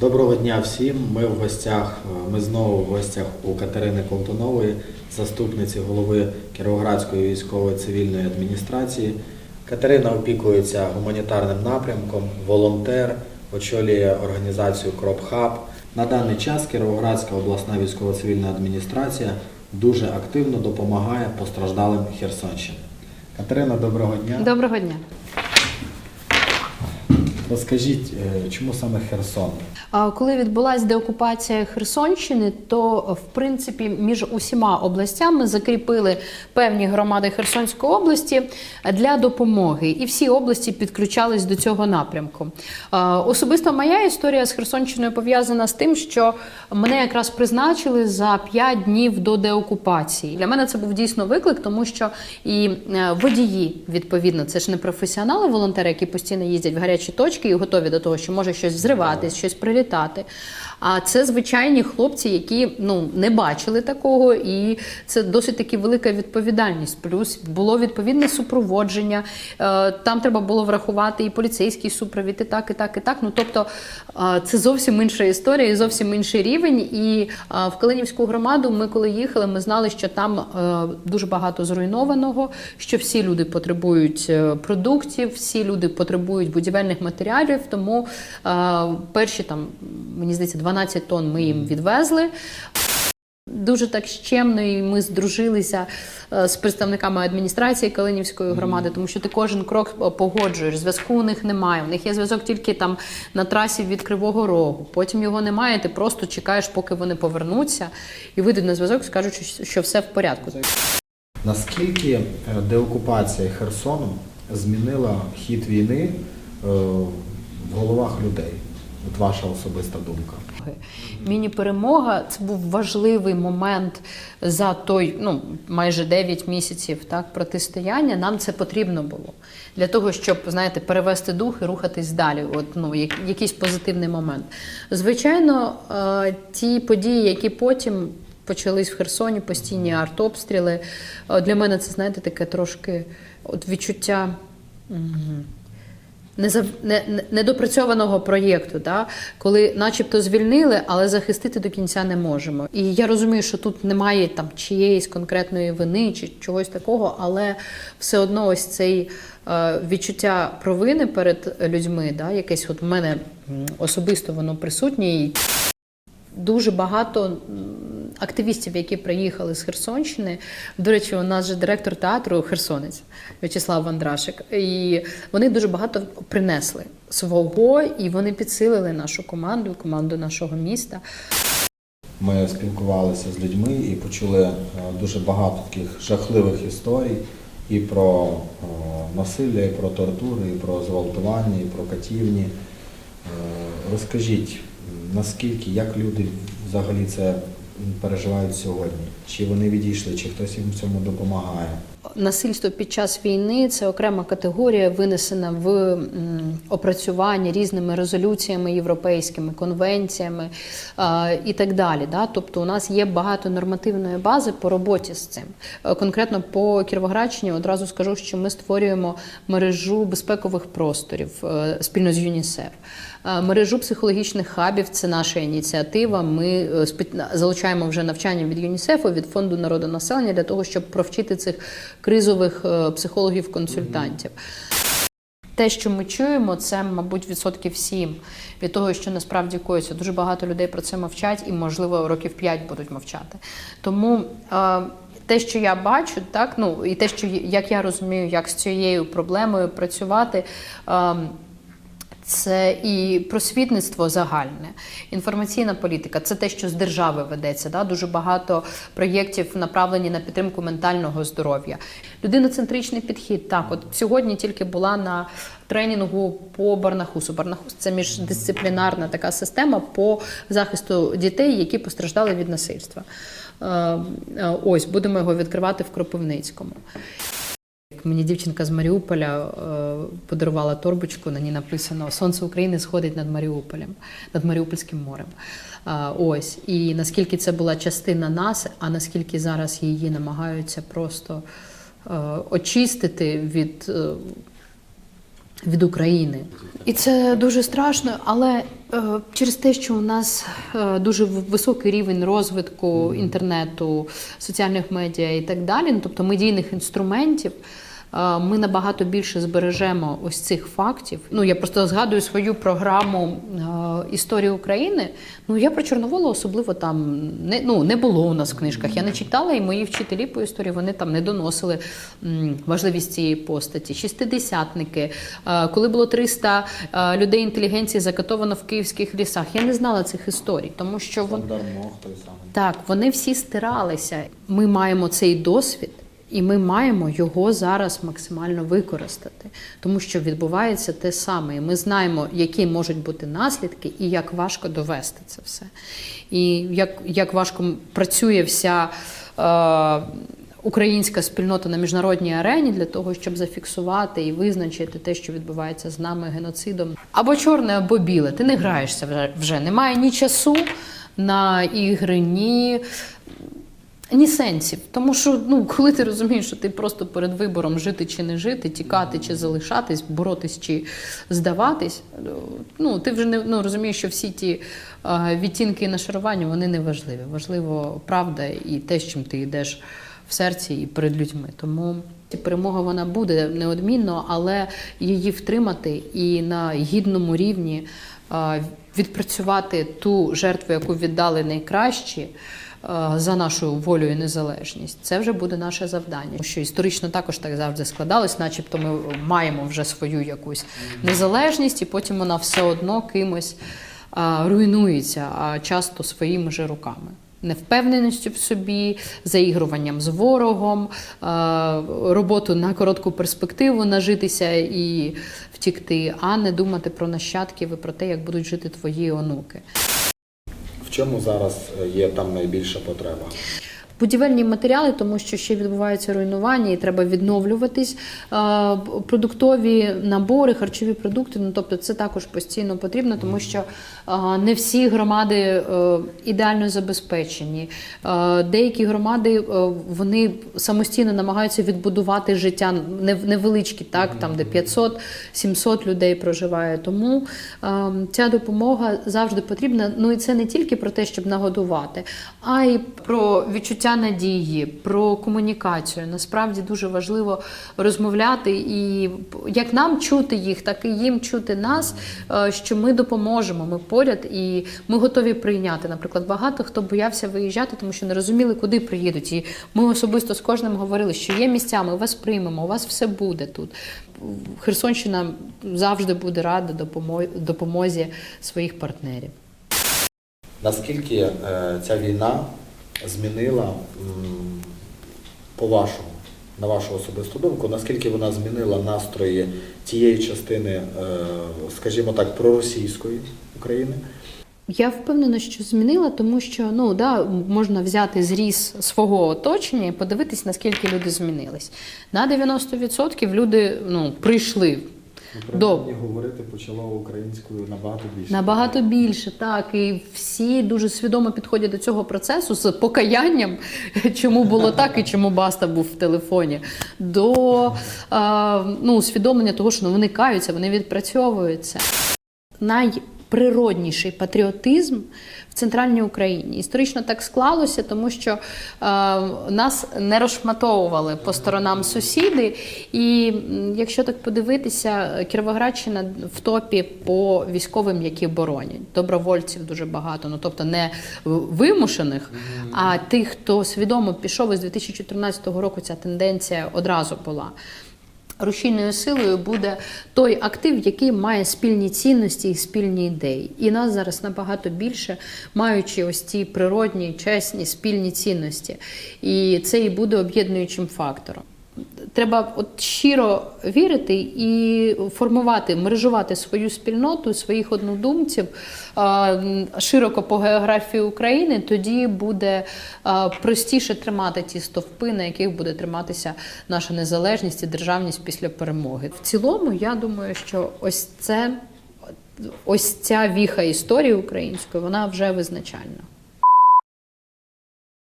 Доброго дня всім. Ми в гостях. е, Ми знову в гостях у Катерини Колтунової, заступниці голови Кіровоградської військової цивільної адміністрації. Катерина опікується гуманітарним напрямком, волонтер, очолює організацію Кропхаб. На даний час Кіровоградська обласна військово-цивільна адміністрація дуже активно допомагає постраждалим Херсонщини. Катерина, доброго дня. Доброго дня. Розкажіть, е, чому саме Херсон? Коли відбулася деокупація Херсонщини, то в принципі між усіма областями закріпили певні громади Херсонської області для допомоги, і всі області підключались до цього напрямку. Особисто моя історія з Херсонщиною пов'язана з тим, що мене якраз призначили за 5 днів до деокупації. Для мене це був дійсно виклик, тому що і е, водії, відповідно, це ж не професіонали, волонтери, які постійно їздять в гарячі точки і готові до того, що може щось взриватись, щось прилітати. А це звичайні хлопці, які ну не бачили такого, і це досить таки велика відповідальність. Плюс було відповідне супроводження. Е, Там треба було врахувати і поліцейський супровід, і так, і так, і так. Ну тобто е, це зовсім інша історія, і зовсім інший рівень. І е, в Калинівську громаду ми, коли їхали, ми знали, що там дуже багато зруйнованого, що всі люди потребують продуктів, всі люди потребують будівельних матеріалів. Тому перші там, мені здається, 12 тонн ми їм відвезли. Дуже так щемно, і ми здружилися е, з представниками адміністрації Калинівської громади, тому що ти кожен крок е, погоджуєш. Зв'язку у них немає. У них є зв'язок тільки там на трасі від Кривого Рогу. Потім його немає. Ти просто чекаєш, поки вони повернуться, і вийдуть на зв'язок, скажуть, що- все в порядку. Наскільки е, деокупація Херсону змінила хід війни в головах людей? От ваша особиста думка. Міні-перемога це був важливий момент за той, ну майже 9 місяців так протистояння. Нам це потрібно було для того, щоб знаєте, перевести дух і рухатись далі. От ну як, якийсь позитивний момент. Звичайно, е, ті події, які потім. Почались в Херсоні постійні артобстріли. Е, Для мене це знаєте таке трошки от відчуття. м, незав- не- не- недопрацьованого проєкту, да? коли начебто звільнили, але захистити до кінця не можемо. І я розумію, що тут немає там чиєїсь конкретної вини чи чогось такого, але все одно ось цей е, відчуття провини перед людьми, да? якесь от в мене особисто воно присутнє. І Дуже багато активістів, які приїхали з Херсонщини. До речі, у нас же директор театру Херсонець В'ячеслав Вандрашик. І вони дуже багато принесли свого, і вони підсилили нашу команду, команду нашого міста. Ми спілкувалися з людьми і почули е, дуже багато таких жахливих історій і про е, насилля, і про тортури, і про зґвалтування, і про катівні. Е, Розкажіть, наскільки, як люди взагалі це переживають сьогодні? Чи вони відійшли, чи хтось їм в цьому допомагає? Насильство під час війни це окрема категорія, винесена в м, опрацюванні різними резолюціями європейськими, конвенціями і так далі. Тобто, у нас є багато нормативної бази по роботі з цим. Е, Конкретно по Кіровоградщині одразу скажу, що ми створюємо мережу безпекових просторів е, спільно з ЮНІСЕФ. Е, Мережу психологічних хабів це наша ініціатива. Ми спе- залучаємо вже навчання від ЮНІСЕФу, від фонду народонаселення для того, щоб провчити цих кризових е, психологів-консультантів. Те, що ми чуємо, це, мабуть, відсотків 7 від того, що насправді коїться. Дуже багато людей про це мовчать і, можливо, років 5 будуть мовчати. Тому е, те, що я бачу, так ну і те, що як я розумію, як з цією проблемою працювати. Е, це і просвітництво загальне, інформаційна політика це те, що з держави ведеться. Да? Дуже багато проєктів направлені на підтримку ментального здоров'я. Людиноцентричний підхід. Так, от сьогодні тільки була на тренінгу по Барнахусу. Барнахус це міждисциплінарна така система по захисту дітей, які постраждали від насильства. Е, е, Ось будемо його відкривати в Кропивницькому. Мені дівчинка з Маріуполя е, подарувала торбочку, на ній написано Сонце України сходить над Маріуполем, над Маріупольським морем. Ось. І наскільки це була частина нас, а наскільки зараз її намагаються просто е, очистити від е, від України. І це дуже страшно, але е, через те, що у нас е, дуже високий рівень розвитку інтернету, соціальних медіа і так далі, ну, тобто медійних інструментів. Е, Ми набагато більше збережемо ось цих фактів. Ну я просто згадую свою програму е, історії України. Ну я про Чорновола особливо там не ну не було у нас в книжках. Я не читала, і мої вчителі по історії вони там не доносили важливість цієї постаті. Шістидесятники, е, коли було 300 е, людей інтелігенції закатовано в київських лісах. Я не знала цих історій, тому що вон Дармо, той самий. так, вони всі стиралися. Ми маємо цей досвід, і ми маємо його зараз максимально використати, тому що відбувається те саме. І ми знаємо, які можуть бути наслідки, і як важко довести це все. І як, як важко працює вся. Е, Українська спільнота на міжнародній арені для того, щоб зафіксувати і визначити те, що відбувається з нами геноцидом, або чорне, або біле. Ти не граєшся вже-. Немає ні часу на ігри, ні, ні сенсів. Тому що ну, коли ти розумієш, що ти просто перед вибором жити чи не жити, тікати чи залишатись, боротись чи здаватись, ну ти вже не ну, розумієш, що всі ті е, відтінки і нашарування вони не важливі. Важливо правда і те, з чим ти йдеш в серці і перед людьми. Тому перемога вона буде неодмінно, але її втримати і на гідному рівні е, відпрацювати ту жертву, яку віддали найкращі. Е, За нашу волю і незалежність, це вже буде наше завдання. Що історично також так завжди складалось, начебто ми маємо вже свою якусь незалежність, і потім вона все одно кимось а, руйнується, а часто своїми же руками. Невпевненістю в собі, заігруванням з ворогом, а, роботу на коротку перспективу нажитися і втікти, а не думати про нащадків і про те, як будуть жити твої онуки. В чому зараз е, є там найбільша потреба? Будівельні матеріали, тому що ще відбувається руйнування і треба відновлюватись. Е, Продуктові набори, харчові продукти. Ну тобто, це також постійно потрібно, тому що е, не всі громади е, ідеально забезпечені. Деякі громади вони самостійно намагаються відбудувати життя невеличкі, так там де 500-700 людей проживає. Тому ця допомога завжди потрібна. Ну і це не тільки про те, щоб нагодувати, а й про відчуття надії, про комунікацію. Насправді дуже важливо розмовляти і як нам чути їх, так і їм чути нас, е, що ми допоможемо. Ми поряд і ми готові прийняти. Наприклад, багато хто боявся виїжджати, тому що не розуміли, куди приїдуть. І ми особисто з кожним говорили, що є місця, ми вас приймемо, у вас все буде тут. Херсонщина завжди буде рада допомозі своїх партнерів. Наскільки е, ця війна змінила, по-вашому, на вашу особисту думку, наскільки вона змінила настрої тієї частини, е, скажімо так, проросійської України? Я впевнена, що змінила, тому що ну да, можна взяти зріз свого оточення і подивитись, наскільки люди змінились. На 90% люди ну, прийшли до говорити почало українською набагато більше. Набагато більше, так. І всі дуже свідомо підходять до цього процесу з покаянням, чому було так і чому Баста був в телефоні, до е, ну, усвідомлення того, що ну, вони каються, вони відпрацьовуються. Найприродніший патріотизм в центральній Україні. Історично так склалося, тому що е, нас не розшматовували по сторонам сусіди. І якщо так подивитися, Кіровоградщина в топі по військовим, які боронять. Добровольців дуже багато. Ну тобто не вимушених, а тих, хто свідомо пішов із 2014 року. Ця тенденція одразу була. Рушійною силою буде той актив, який має спільні цінності і спільні ідеї. І нас зараз набагато більше, маючи ось ці природні, чесні, спільні цінності. І це і буде об'єднуючим фактором. Треба от щиро вірити і формувати, мережувати свою спільноту, своїх однодумців широко по географії України. Тоді буде простіше тримати ті стовпи, на яких буде триматися наша незалежність і державність після перемоги. В цілому, я думаю, що ось це ось ця віха історії української, вона вже визначальна.